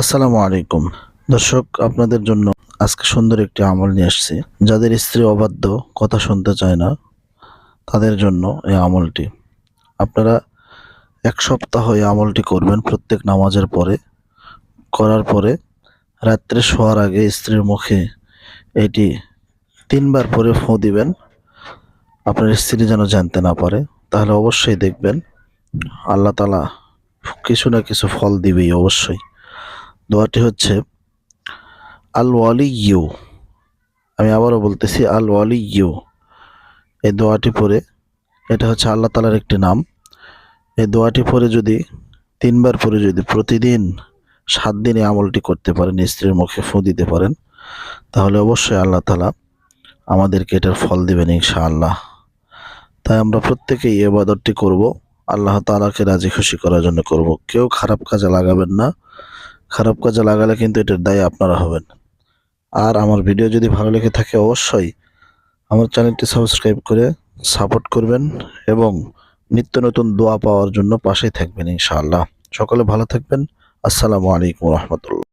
আসসালামু আলাইকুম। দর্শক, আপনাদের জন্য আজকে সুন্দর একটি আমল নিয়ে আসছি। যাদের স্ত্রী অবাধ্য, কথা শুনতে চায় না, তাদের জন্য এই আমলটি। আপনারা এক সপ্তাহ এই আমলটি করবেন প্রত্যেক নামাজের পরে। করার পরে রাত্রে শোয়ার আগে স্ত্রীর মুখে এটি তিনবার পরে ফোঁ দিবেন। আপনার স্ত্রী যেন জানতে না পারে, তাহলে অবশ্যই দেখবেন। আল্লাহ তালা কিছু না কিছু ফল দিবেই অবশ্যই। দোয়াটি হচ্ছে আল ওয়ালি ইউ আমি আবারও বলতেছি আল ওয়ালি ইউ এই দোয়াটি পরে এটা হচ্ছে আল্লাহ তালার একটি নাম। এই দোয়াটি পরে যদি, তিনবার পরে যদি প্রতিদিন সাত দিনে আমলটি করতে পারেন, স্ত্রীর মুখে ফু দিতে পারেন, তাহলে অবশ্যই আল্লাহ তালা আমাদেরকে এটার ফল দিবেন ইনশাআল্লাহ। তাই আমরা প্রত্যেকেই এই এবাদতটি করব, আল্লাহ তালাকে রাজি খুশি করার জন্য করব। কেউ খারাপ কাজে লাগাবেন না খারাপ কাজে লাগালে কিন্তু এটার দায়ী আপনারা হবেন। আর আমার ভিডিও যদি ভালো লেগে থাকে অবশ্যই আমার চ্যানেলটি সাবস্ক্রাইব করে সাপোর্ট করবেন এবং নিত্য নতুন দোয়া পাওয়ার জন্য পাশেই থাকবেন ইনশাআল্লাহ। সকলে ভালো থাকবেন। আসসালামু আলাইকুম রহমতুল্লাহ।